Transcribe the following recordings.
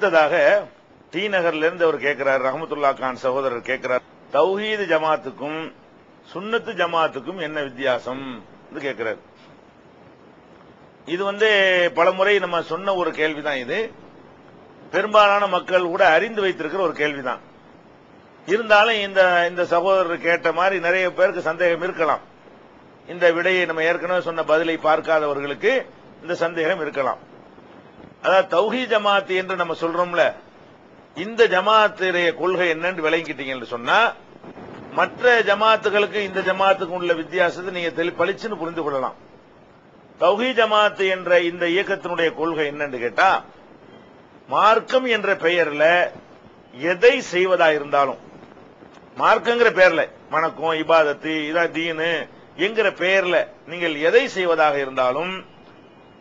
அடுத்ததாக டி நகர்ல இருந்து அவர் கேட்கிறார் ரஹமத்துல்லா கான் சகோதரர் கேட்கிறார் தௌஹீது ஜமாத்துக்கும் சுன்னத்து ஜமாத்துக்கும் என்ன வித்தியாசம் கேட்கிறார் இது வந்து பலமுறை நம்ம சொன்ன ஒரு கேள்விதான் இது. பெரும்பாலான மக்கள் கூட அறிந்து வைத்திருக்கிற ஒரு கேள்விதான். இருந்தாலும் இந்த இந்த சகோதரர் கேட்ட மாதிரி நிறைய பேருக்கு சந்தேகம் இருக்கலாம். இந்த விடையை நம்ம ஏற்கனவே சொன்ன பதிலை பார்க்காதவர்களுக்கு இந்த சந்தேகம் இருக்கலாம். அதாவது தௌஹி ஜமாத்து என்று நம்ம சொல்றோம்ல இந்த ஜமாத்துடைய கொள்கை என்னன்னு விளங்கிட்டீங்கன்னு சொன்னா மற்ற ஜமாத்துகளுக்கு இந்த ஜமாத்துக்கு உள்ள வித்தியாசத்தை நீங்க பளிச்சுன்னு புரிந்து கொள்ளலாம். தௌஹி ஜமாத்து என்ற இந்த இயக்கத்தினுடைய கொள்கை என்னன்னு கேட்டா மார்க்கம் என்ற பெயர்ல எதை செய்வதா இருந்தாலும் மார்க்கங்கிற பெயர்ல வணக்கம் இபாதத்து இதா தீனு என்கிற பெயர்ல நீங்கள் எதை செய்வதாக இருந்தாலும்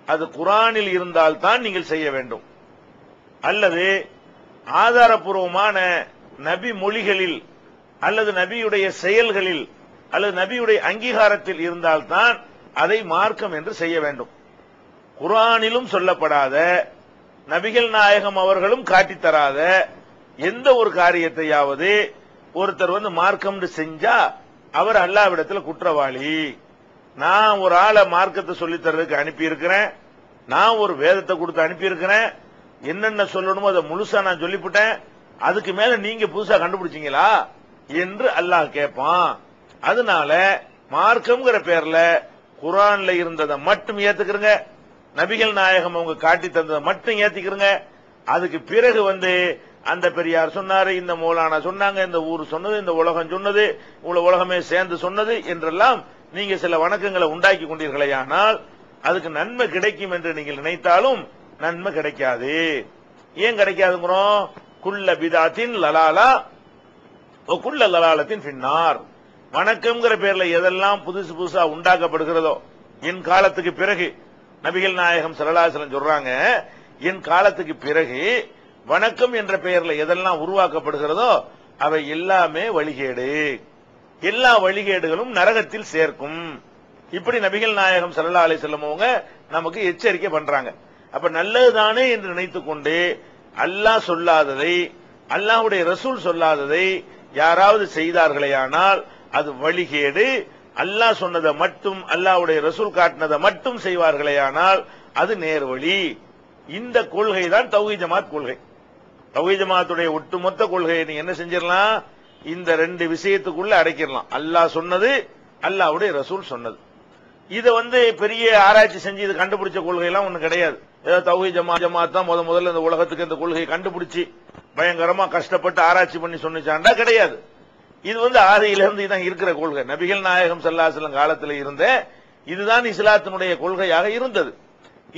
அது குரானில் இருந்தால்தான் நீங்கள் செய்ய வேண்டும். அல்லது ஆதாரபூர்வமான நபி மொழிகளில் அல்லது நபியுடைய செயல்களில் அல்லது நபியுடைய அங்கீகாரத்தில் இருந்தால்தான் அதை மார்க்கம் என்று செய்ய வேண்டும். குரானிலும் சொல்லப்படாத நபிகள் நாயகம் அவர்களும் காட்டித்தராத எந்த ஒரு காரியத்தையாவது ஒருத்தர் வந்து மார்க்கம் செஞ்சா அவர் அல்லாவிடத்தில் குற்றவாளி. நான் ஒரு ஆளை மார்க்கத்தை சொல்லித்தர்றதுக்கு அனுப்பியிருக்கிறேன். நான் ஒரு வேதத்தை கொடுத்து அனுப்பியிருக்கிறேன். என்னென்ன சொல்லணுமோ அதை முழுசா நான் சொல்லிவிட்டேன் அதுக்கு மேல நீங்க புதுசா கண்டுபிடிச்சீங்களா? என்று அல்லாஹ் கேட்பான் அதனால மார்க்கம்ங்கிற பேர்ல குரான்ல இருந்ததை மட்டும் ஏத்துக்கிறங்க. நபிகள் நாயகம் அவங்க காட்டி தந்ததை மட்டும் ஏத்திக்கிறங்க. அதுக்கு பிறகு வந்து அந்த பெரியார் சொன்னாரு இந்த மூலானா சொன்னாங்க இந்த ஊர் சொன்னது இந்த உலகம் சொன்னது உலகமே சேர்ந்து சொன்னது என்றெல்லாம் நீங்க சில வணக்கங்களை உண்டாக்கி கொண்டீர்களே ஆனால் அதுக்கு நன்மை கிடைக்கும் என்று நீங்கள் நினைத்தாலும் நன்மை கிடைக்காது. ஏன் கிடைக்காதுங்கிறோம்? குள்ள பிதாத்தின் லலாலா குள்ள லலாலத்தின் பின்னார் வணக்கம்ங்கிற பேர்ல எதெல்லாம் புதுசு புதுசா உண்டாக்கப்படுகிறதோ என் காலத்துக்கு பிறகு நபிகள் நாயகம் சரலாசலம் சொல்றாங்க என் காலத்துக்கு பிறகு வணக்கம் என்ற பெயர்ல எதெல்லாம் உருவாக்கப்படுகிறதோ அவை எல்லாமே வழிகேடு. எல்லா வழிகேடுகளும் நரகத்தில் சேர்க்கும். இப்படி நபிகள் நாயகம் சல்லா அலி அவங்க நமக்கு எச்சரிக்கை பண்றாங்க. அப்ப நல்லதுதானே என்று நினைத்துக் கொண்டு அல்லாஹ் சொல்லாததை அல்லாஹுடைய ரசூல் சொல்லாததை யாராவது செய்தார்களேயானால் அது வழிகேடு. அல்லாஹ் சொன்னதை மட்டும் அல்லாஹ்வுடைய ரசூல் காட்டினதை மட்டும் செய்வார்களேயானால் அது நேர்வழி. இந்த கொள்கை தான் தௌஹி ஜமாத் கொள்கை. தௌஹி ஜமாத்துடைய ஒட்டுமொத்த கொள்கையை நீ என்ன செஞ்சிடலாம்? இந்த ரெண்டு விஷயத்துக்குள்ள அடைக்கிடலாம் அல்லாஹ் சொன்னது அல்லாஹ்வுடைய ரசூல் சொன்னது. இதை வந்து பெரிய ஆராய்ச்சி செஞ்சு இது கண்டுபிடிச்ச கொள்கை எல்லாம் ஒண்ணு கிடையாது. ஏதோ தௌஹி ஜமா ஜமாத் தான் முத முதல்ல இந்த உலகத்துக்கு இந்த கொள்கையை கண்டுபிடிச்சு பயங்கரமா கஷ்டப்பட்டு ஆராய்ச்சி பண்ணி சொன்னிச்சாண்டா கிடையாது. இது வந்து ஆதியிலிருந்து இதான் இருக்கிற கொள்கை. நபிகள் நாயகம் சல்லாசலம் காலத்தில் இருந்த இதுதான் இஸ்லாத்தினுடைய கொள்கையாக இருந்தது.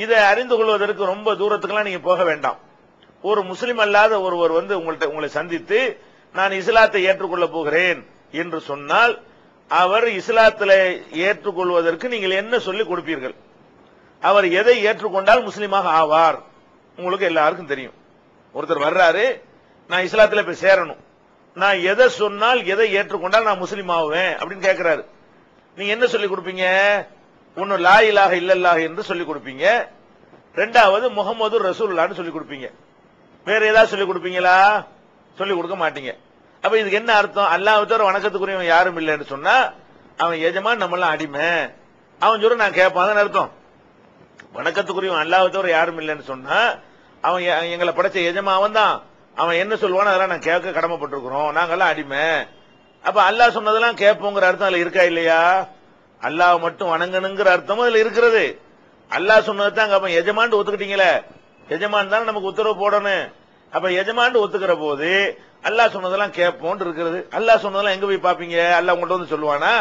இதை அறிந்து கொள்வதற்கு ரொம்ப தூரத்துக்குலாம் நீங்க போக வேண்டாம். ஒரு முஸ்லீம் அல்லாத ஒருவர் வந்து உங்கள்கிட்ட உங்களை சந்தித்து நான் இஸ்லாத்தை ஏற்றுக்கொள்ள போகிறேன் என்று சொன்னால் அவர் இஸ்லாத்தில் ஏற்றுக்கொள்வதற்கு நீங்கள் என்ன சொல்லிக் கொடுப்பீர்கள்? அவர் எதை ஏற்றுக்கொண்டால் முஸ்லீமாக ஆவார்? உங்களுக்கு எல்லாருக்கும் தெரியும். ஒருத்தர் வர்றாரு நான் இஸ்லாத்துல போய் சேரணும். நான் எதை சொன்னால் எதை ஏற்றுக்கொண்டால் நான் முஸ்லீம் ஆவேன் அப்படின்னு கேட்கிறாரு நீங்க என்ன சொல்லிக் கொடுப்பீங்க? ஒன்னு லா இலாக இல்லல்லாக என்று சொல்லிக் கொடுப்பீங்க. ரெண்டாவது முகமது ரசூல்லான்னு சொல்லிக் கொடுப்பீங்க. வேற ஏதாவது சொல்லிக் கொடுப்பீங்களா? சொல்லிக் கொடுக்க மாட்டீங்க. அப்ப இதுக்கு என்ன அர்த்தம்? அல்லாஹ் தவிர வணக்கத்துக்குரியவன் யாரும் இல்லைன்னு சொன்னா அவன் எஜமான் நம்மளாம் அடிமை. அவன் சொல்ல நான் கேட்பான். அர்த்தம். வணக்கத்துக்குரியவன் அல்லாஹ் தவிர யாரும் இல்லைன்னு சொன்னா அவன் எங்களை படைச்ச எஜமா அவன் தான் அவன் என்ன சொல்லுவானோ அதெல்லாம் நான் கேட்க கடமைப்பட்டிருக்கிறோம். நாங்கெல்லாம் அடிமை. அப்ப அல்லாஹ் சொன்னதெல்லாம் கேட்போங்கிற அர்த்தம் அதுல இருக்கா இல்லையா? அல்லாஹ் மட்டும் வணங்கணுங்கிற அர்த்தமும் அதுல இருக்கிறது. அல்லாஹ் சொன்னது தான் அப்ப எஜமான்ட்டு ஒத்துக்கிட்டீங்களே. எஜமான் தானே நமக்கு உத்தரவு போடணும். அப்ப எஜமான் ஒத்துக்கிற போது அல்லாஹ் சொன்னதெல்லாம் கேட்போம் இருக்கிறது. அல்லாஹ் சொன்னதெல்லாம் எங்க போய் பாப்பீங்க? அல்லாஹ் உங்கள்ட்ட வந்து சொல்லுவானா?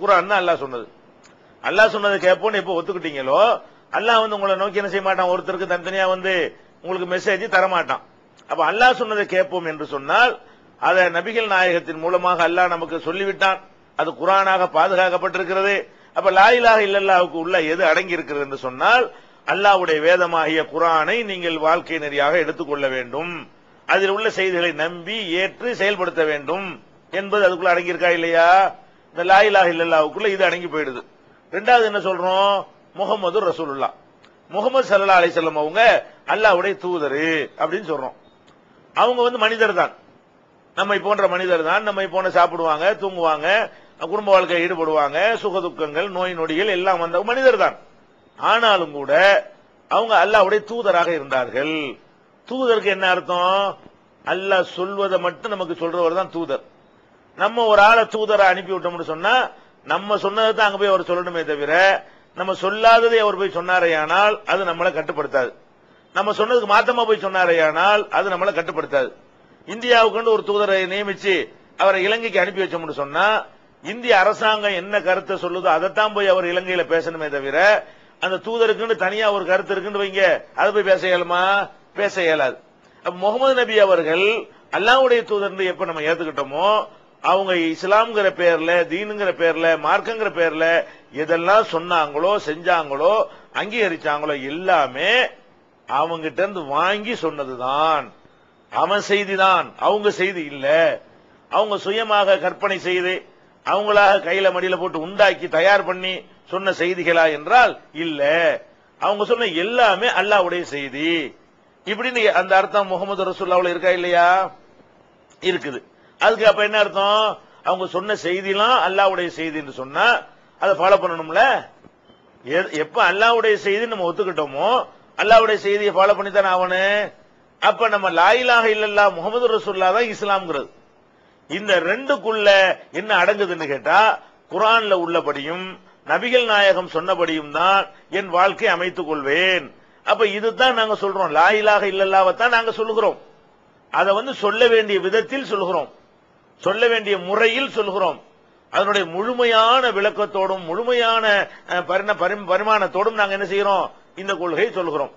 குரான் அல்லா அல்லாஹ் சொன்னது. அல்லாஹ் சொன்னதை கேட்போம்னு எப்போ ஒத்துக்கிட்டீங்களோ அல்லா வந்து உங்களை நோக்கி என்ன செய்ய மாட்டான்? ஒருத்தருக்கு தனித்தனியா வந்து உங்களுக்கு மெசேஜ் தரமாட்டான். அப்ப அல்லாஹ் சொன்னதை கேட்போம் என்று சொன்னால் அதை நபிகள் நாயகத்தின் மூலமாக அல்லாஹ் நமக்கு சொல்லிவிட்டான். அது குரானாக பாதுகாக்கப்பட்டிருக்கிறது. அப்ப லாயிலாக இல்லல்லாவுக்கு உள்ள எது அடங்கி இருக்கிறது என்று சொன்னால் அல்லாவுடைய வேதமாகிய குரானை நீங்கள் வாழ்க்கை நெறியாக எடுத்துக்கொள்ள வேண்டும். அதில் உள்ள செய்திகளை நம்பி ஏற்று செயல்படுத்த வேண்டும். என்பது அதுக்குள்ள அடங்கியிருக்கா இல்லையா? இந்த லாயிலாக இல்லல்லாவுக்குள்ள இது அடங்கி போயிடுது. ரெண்டாவது என்ன சொல்றோம்? முகமது ரசூலுல்லா முகமது சல்லா அலிசல்லம் அவங்க அல்லாஹ்வுடைய தூதரு அப்படின்னு சொல்றோம். அவங்க வந்து மனிதர் தான். நம்மை போன்ற மனிதர் தான். நம்மை போன்ற சாப்பிடுவாங்க தூங்குவாங்க குடும்ப வாழ்க்கையில் ஈடுபடுவாங்க சுக துக்கங்கள் நோய் நொடிகள் எல்லாம் வந்த மனிதர் தான். ஆனாலும் கூட அவங்க அல்லாவுடைய தூதராக இருந்தார்கள். தூதருக்கு என்ன அர்த்தம்? அல்லாஹ் சொல்வதை மட்டும் நமக்கு சொல்றவர் தான் தூதர். நம்ம ஒரு ஆளை தூதரை அனுப்பி விட்டோம்னு சொன்னா நம்ம சொன்னதை தான் அங்க போய் அவர் சொல்லணுமே தவிர நம்ம சொல்லாததை அவர் போய் சொன்னாரையானால் அது நம்மளை கட்டுப்படுத்தாது. நம்ம சொன்னதுக்கு மாத்தமா போய் சொன்னாரேயானால் அது நம்மளை கட்டுப்படுத்தாது. இந்தியாவுக்கு ஒரு தூதரை நியமிச்சு அவரை இலங்கைக்கு அனுப்பி வச்சோம்னு சொன்னா இந்திய அரசாங்கம் என்ன கருத்தை சொல்லுதோ அதைத்தான் போய் அவர் இலங்கையில பேசணுமே தவிர அந்த தூதருக்குன்னு தனியா ஒரு கருத்து இருக்குன்னு வைங்க. அதை போய் பேச இயலுமா? பேச இயலாது. முகமது நபி அவர்கள் அல்லாவுடைய தூதர்னு எப்ப நம்ம ஏத்துக்கிட்டோமோ அவங்க இஸ்லாம்ங்கிற பேர்ல தீனுங்கிற பேர்ல மார்க்கங்கிற பேர்ல எதெல்லாம் சொன்னாங்களோ செஞ்சாங்களோ அங்கீகரிச்சாங்களோ எல்லாமே அவங்கிட்ட இருந்து வாங்கி சொன்னதுதான். அவன் செய்திதான். அவங்க செய்தி இல்ல. அவங்க சுயமாக கற்பனை செய்து அவங்களாக கையில மடியில போட்டு உண்டாக்கி தயார் பண்ணி சொன்ன செய்திகளா என்றால் இல்ல. அவங்க சொன்ன எல்லாமே அல்லாஹ்வுடைய செய்தி. இப்படின்னு அந்த அர்த்தம் முகமது ரசூல்லாவில் இருக்கா இல்லையா? இருக்குது. அதுக்கு அப்ப என்ன அர்த்தம்? அவங்க சொன்ன செய்திலாம் அல்லாஹ்வுடைய செய்தின்னு சொன்னா அதை ஃபாலோ பண்ணணும்ல? எப்ப அல்லாவுடைய செய்தி நம்ம ஒத்துக்கிட்டோமோ அல்லாவுடைய செய்தியை ஃபாலோ பண்ணி தானே ஆவணு. அப்ப நம்ம லாயிலாக இல்லல்லா முகமது ரசூல்லா தான் இஸ்லாம்ங்கிறது. இந்த ரெண்டுக்குள்ள என்ன அடங்குதுன்னு கேட்டா குரான்ல உள்ளபடியும் நபிகள் நாயகம் சொன்னபடியும் தான் என் வாழ்க்கை அமைத்துக் கொள்வேன். அப்ப இதுதான் நாங்க சொல்றோம். லாயிலாக இல்லல்லாவத்தான் நாங்க சொல்லுகிறோம். அதை வந்து சொல்ல வேண்டிய விதத்தில் சொல்லுகிறோம். சொல்ல வேண்டிய முறையில் சொல்லுகிறோம். அதனுடைய முழுமையான விளக்கத்தோடும் முழுமையான பரிண- பரிமாணத்தோடும் நாங்க என்ன செய்யறோம் இந்த கொள்கையை சொல்லுகிறோம்.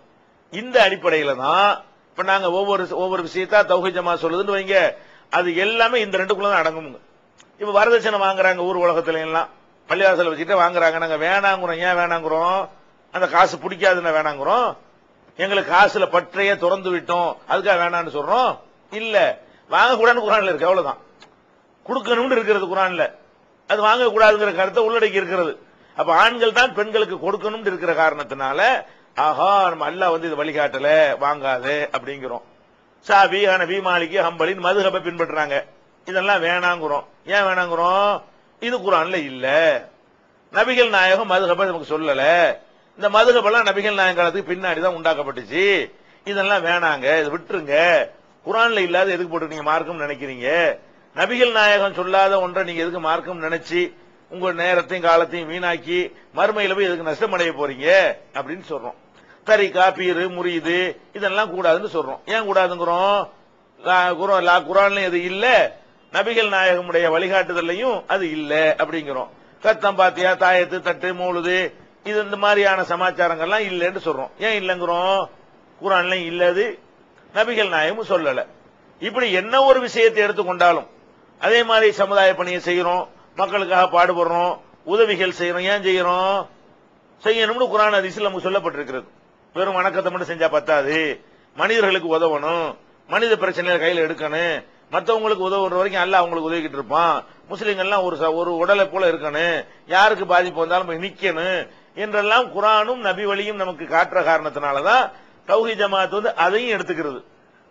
இந்த அடிப்படையில தான் இப்ப நாங்க ஒவ்வொரு ஒவ்வொரு விஷயத்தா தௌஹி ஜமா சொல்லுதுன்னு வைங்க. அது எல்லாமே இந்த ரெண்டுக்குள்ள தான் அடங்குங்க இப்ப வரதட்சணை வாங்குறாங்க ஊர் உலகத்துல எல்லாம். பள்ளிவாசல வச்சுட்டு வாங்குறாங்க. நாங்க வேணாங்கிறோம். ஏன் வேணாங்கிறோம்? அந்த காசு பிடிக்காதுன்னு வேணாங்கிறோம். எங்களுக்கு காசுல பற்றைய திறந்து விட்டோம். அதுக்காக வேணாம்னு சொல்றோம். இல்ல. வாங்கக்கூடாதுன்னு குரான்ல இருக்கு. அவ்வளவுதான். கொடுக்கணும்னு இருக்கிறது குரான்ல. அது வாங்கக்கூடாதுங்கிற கருத்தை உள்ளடக்கி இருக்கிறது. அப்ப ஆண்கள் தான் பெண்களுக்கு கொடுக்கணும்னு இருக்கிற காரணத்தினால ஆஹா நம்ம அல்லாஹ் வந்து இது வழிகாட்டல. வாங்காது அப்படிங்கிறோம். சாபி ஹனபி மாளிகை ஹம்பலின் மதுகப்பை பின்பற்றுறாங்க. இதெல்லாம் வேணாங்கிறோம். ஏன் வேணாங்கிறோம்? இது குரான்ல இல்ல. நபிகள் நாயகம் மதுஹபை நமக்கு சொல்லல. இந்த மதுகபெல்லாம் நபிகள் நாயகத்துக்கு காலத்துக்கு பின்னாடி தான் உண்டாக்கப்பட்டுச்சு. இதெல்லாம் வேணாங்க இதை விட்டுருங்க. குரான்ல இல்லாத எதுக்கு போட்டு நீங்க மார்க்கம் நினைக்கிறீங்க? நபிகள் நாயகம் சொல்லாத ஒன்றை நீங்க எதுக்கு மார்க்கம் நினைச்சு உங்க நேரத்தையும் காலத்தையும் வீணாக்கி மறுமையில போய் எதுக்கு நஷ்டம் அடைய போறீங்க? அப்படின்னு சொல்றோம். தரிக்கா பீரு முறியுது இதெல்லாம் கூடாதுன்னு சொல்றோம். ஏன் கூடாதுங்கிறோம்? லா- எது லா- நபிகள் நாயகமுடைய வழிகாட்டுதல்லையும் அது இல்ல அப்படிங்கிறோம். கத்தம் பாத்தியா தாயத்து தட்டு மூழுது இது இந்த மாதிரியான சமாச்சாரங்கள்லாம் இல்லைன்னு சொல்றோம். ஏன் இல்லைங்கிறோம்? குரான்ல இல்லது நபிகள் நாயகமும் சொல்லல. இப்படி என்ன ஒரு விஷயத்தை எடுத்துக்கொண்டாலும் அதே மாதிரி சமுதாய பணியை செய்யறோம் மக்களுக்காக பாடுபடுறோம் உதவிகள் செய்யறோம். ஏன் செய்யறோம்? செய்யணும்னு குரான் அதிசயில் நமக்கு சொல்லப்பட்டிருக்கிறது. வெறும் வணக்கத்தை மட்டும் செஞ்சா பத்தாது. மனிதர்களுக்கு உதவணும். மனித பிரச்சனைகளை கையில் எடுக்கணும். மற்றவங்களுக்கு உதவுற வரைக்கும் அல்ல அவங்களுக்கு உதவிக்கிட்டு இருப்பான். முஸ்லீம்கள்லாம் ஒரு ச- ஒரு உடலை போல இருக்கணும். யாருக்கு பாதிப்பு வந்தாலும் நிக்கணும். என்றெல்லாம் குரானும் நபி வழியும் நமக்கு காட்டுற காரணத்தினாலதான் தௌஹி ஜமாத் வந்து அதையும் எடுத்துக்கிறது.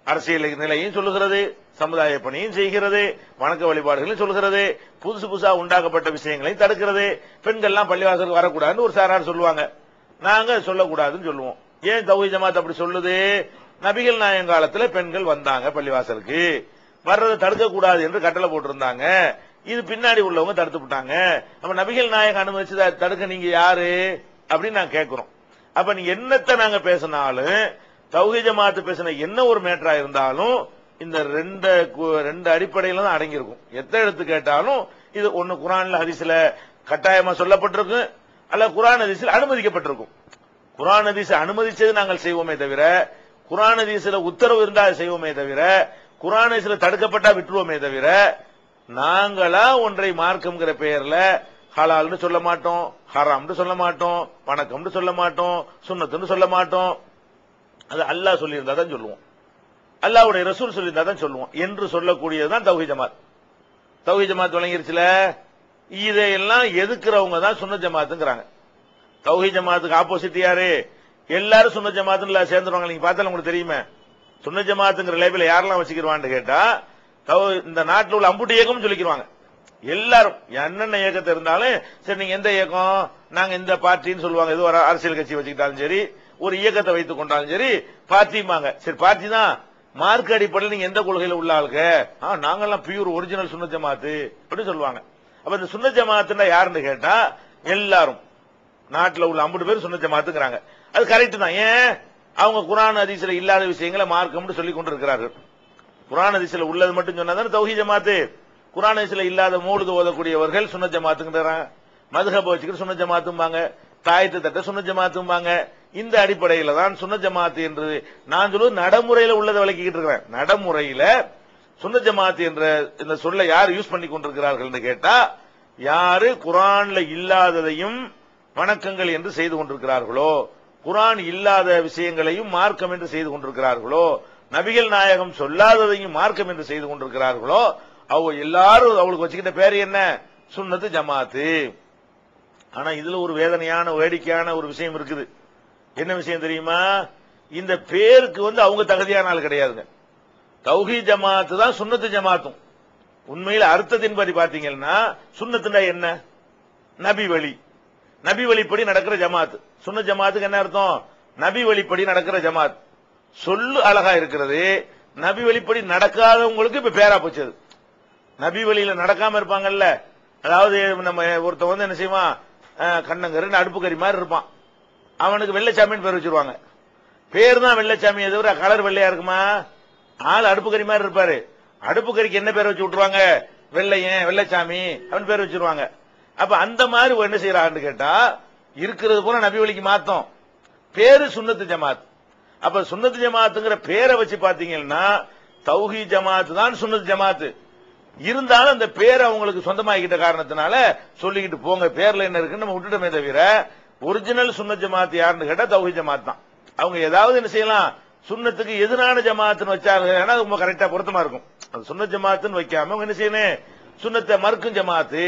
அரசியல் நிலையும் சொல்லுகிறது சமுதாய பணியும் செய்கிறது வணக்க வழிபாடுகளையும் சொல்கிறது புதுசு புதுசா உண்டாக்கப்பட்ட விஷயங்களையும் தடுக்கிறது. பெண்கள்லாம் பள்ளிவாசலுக்கு வரக்கூடாதுன்னு ஒரு சாரார் சொல்லுவாங்க. நாங்க சொல்லக்கூடாதுன்னு சொல்லுவோம். ஏன் தௌஹி ஜமாத் அப்படி சொல்லுது? நபிகள் நாயங்காலத்தில் காலத்துல பெண்கள் வந்தாங்க பள்ளிவாசலுக்கு. வர்றதை தடுக்க கூடாது என்று கட்டளை போட்டிருந்தாங்க. இது பின்னாடி உள்ளவங்க தடுத்து விட்டாங்க. நம்ம நபிகள் நாயகம் அனுமதிச்சு தடுக்க நீங்க யாரு? அப்படின்னு நான் கேட்கிறோம். அப்ப நீங்க என்னத்தை நாங்க பேசினாலும் தௌஹி ஜமாத்து பேசின என்ன ஒரு மேட்டரா இருந்தாலும் இந்த ரெண்டு கு- ரெண்டு அடிப்படையில தான் அடங்கியிருக்கும். எத்தனை எடுத்து கேட்டாலும் இது ஒன்னு குரான்ல ஹரிசில கட்டாயமா சொல்லப்பட்டிருக்கும் அல்ல குரான் ஹதீஸ்ல அனுமதிக்கப்பட்டிருக்கும். குரான் ஹதீஸ் அனுமதிச்சது நாங்கள் செய்வோமே தவிர குரான் ஹதீஸ்ல உத்தரவு இருந்தால் அதை செய்வோமே தவிர குரான் தடுக்கப்பட்டா விட்டுருவோமே தவிர நாங்களா ஒன்றை மார்க்கம்ங்கிற பெயர்ல ஹலால்னு சொல்ல மாட்டோம் ஹராம்னு சொல்ல மாட்டோம் வணக்கம்னு சொல்ல மாட்டோம் சுண்ணத்துன்னு சொல்ல மாட்டோம். அது அல்லாஹ் சொல்லியிருந்தா தான் சொல்லுவோம். அல்லாஹ்வுடைய ரசூல் சொல்லியிருந்தா தான் சொல்லுவோம். என்று சொல்லக்கூடியதுதான் தௌஹி ஜமாத். தௌஹி ஜமாத் வழங்கிருச்சுல இதையெல்லாம் எதுக்குறவங்க தான் சுன்ன ஜமாத்துங்கிறாங்க. தௌஹி ஜமாத்துக்கு ஆப்போசிட் யாரு? எல்லாரும் சுன்ன ஜமாத்துன்னு சேர்ந்துருவாங்க. நீங்க பார்த்தாலும் உங்களுக்கு தெரியுமே. சுன்ன ஜமாத்துங்கிற லேபில் யாரெல்லாம் வச்சுக்கிருவான்னு கேட்டா தவ- இந்த நாட்டில் உள்ள அம்புட்டு இயக்கம்னு சொல்லிக்கிருவாங்க. எல்லாரும். என்னென்ன இயக்கத்தை இருந்தாலும் சரி நீங்க எந்த இயக்கம் நாங்க இந்த பார்ட்டின்னு சொல்லுவாங்க. எது ஒரு அரசியல் கட்சி வச்சுக்கிட்டாலும் சரி ஒரு இயக்கத்தை வைத்துக் கொண்டாலும் சரி பார்ட்டிமாங்க சரி பார்ட்டி தான் மார்க் அடிப்படையில் நீங்க எந்த கொள்கையில உள்ள ஆளுங்க? நாங்கெல்லாம் பியூர் ஒரிஜினல் சுன்ன ஜமாத்து அப்படின்னு சொல்லுவாங்க. அப்ப இந்த சுன்ன ஜமாத்துன்னா யாருன்னு கேட்டா எல்லாரும். நாட்டுல உள்ள ஐம்பது பேர் சுன்ன ஜமாத்துங்கிறாங்க. அது கரெக்ட் தான். ஏன்? அவங்க குரான் அதிசல இல்லாத விஷயங்களை மார்க்கம்னு சொல்லி கொண்டிருக்கிறார்கள். குரான் அதிசல உள்ளது மட்டும் சொன்னா தானே தௌஹி ஜமாத்து? குரான் அதிசல இல்லாத மூடுது ஓதக்கூடியவர்கள் சுன ஜமாத்துங்கிறாங்க மதுகப வச்சுக்கிட்டு சுன்ன ஜமாத்தும்பாங்க தாயத்து தட்ட சுன்ன ஜமாத்தும்பாங்க. இந்த அடிப்படையில தான் சுன ஜமாத்து என்று நான் சொல்லுவது நடைமுறையில உள்ளதை விளக்கிக்கிட்டு இருக்கிறேன். நடைமுறையில சுன்ன ஜமாத்து என்ற இந்த சொல்லை யார் யூஸ் பண்ணி கொண்டிருக்கிறார்கள் கேட்டா யாரு குரான்ல இல்லாததையும் வணக்கங்கள் என்று செய்து கொண்டிருக்கிறார்களோ குரான் இல்லாத விஷயங்களையும் மார்க்கம் என்று செய்து கொண்டிருக்கிறார்களோ நபிகள் நாயகம் சொல்லாததையும் மார்க்கம் என்று செய்து கொண்டிருக்கிறார்களோ அவங்க எல்லாரும் அவளுக்கு வச்சுக்கிட்ட பேர் என்ன? சுன்னத்து ஜமாத்து. ஆனா இதுல ஒரு வேதனையான வேடிக்கையான ஒரு விஷயம் இருக்குது. என்ன விஷயம் தெரியுமா? இந்த பேருக்கு வந்து அவங்க தகுதியான ஆள் கிடையாதுங்க. தௌஹி ஜமாத்து தான் சுண்ணத்து ஜமாத்தும். உண்மையில அர்த்தத்தின்படி பார்த்தீங்கன்னா சுண்ணத்துனா என்ன? நபி வழி நபி வழிப்படி நடக்கிற ஜமாத். சுன்ன ஜமாத்துக்கு என்ன அர்த்தம்? நபி வழிப்படி நடக்கிற ஜமாத். சொல்லு அழகா இருக்கிறது. நபி வழிப்படி நடக்காதவங்களுக்கு இப்ப பேரா போச்சு அது. நபி வழியில நடக்காம இருப்பாங்கல்ல. அதாவது நம்ம ஒருத்தன் வந்து என்ன செய்வான்? கண்ணங்கருன்னு கண்ணங்கரு அடுப்பு கறி மாதிரி இருப்பான். அவனுக்கு வெள்ளச்சாமின்னு பேர் வச்சிருவாங்க. பேர் தான் வெள்ளச்சாமி. தவிர கலர் வெள்ளையா இருக்குமா? ஆள் அடுப்பு கறி மாதிரி இருப்பாரு. அடுப்பு கறிக்கு என்ன பேர் வச்சு விட்டுருவாங்க? வெள்ளையன் வெள்ளச்சாமி அப்படின்னு பேர் வச்சிருவாங்க. அப்ப அந்த மாதிரி என்ன செய்யறான்னு கேட்டா இருக்கிறது போல நபி வழிக்கு மாத்தம் பேரு சுண்ணத்து ஜமாத். அப்ப சுண்ணத்து ஜமாத்துங்கிற பேரை வச்சு பாத்தீங்கன்னா தௌஹி ஜமாத் தான் சுண்ணத்து ஜமாத்து. இருந்தாலும் அந்த பேர் அவங்களுக்கு சொந்தமாகிட்ட காரணத்தினால சொல்லிக்கிட்டு போங்க பேர்ல என்ன இருக்குன்னு நம்ம விட்டுட்டோமே தவிர ஒரிஜினல் சுண்ணத் ஜமாத் யாருன்னு கேட்டா தௌஹி ஜமாத் தான். அவங்க ஏதாவது என்ன செய்யலாம் சுன்னத்துக்கு எதிரான ஜமாத்துன்னு வச்சாங்க ரொம்ப கரெக்டா பொருத்தமா இருக்கும். அது சுண்ணத் ஜமாத்துன்னு வைக்காம அவங்க என்ன செய்யணும் சுன்னத்தை மறுக்கும் ஜமாத்து.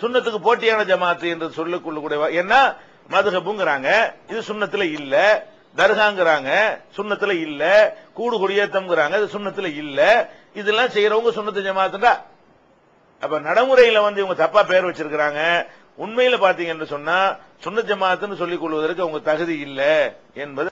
சுண்ணத்துக்கு போட்டியான ஜமாத்து என்று சொல்லிக்கொள்ளக்கூடிய என்ன மதுகபுங்கிறாங்க இது சுண்ணத்துல இல்ல. தர்காங்கிறாங்க சுண்ணத்துல இல்ல. கூடு குடியேத்தம்ங்கிறாங்க. இது சுண்ணத்துல இல்ல. இதெல்லாம் செய்யறவங்க சுண்ணத்து ஜமாத்துடா அப்ப நடைமுறையில வந்து இவங்க தப்பா பேர் வச்சிருக்கிறாங்க. உண்மையில பாத்தீங்கன்னு சொன்னா சுண்ண ஜமாத்துன்னு சொல்லிக் கொள்வதற்கு அவங்க தகுதி இல்ல என்பது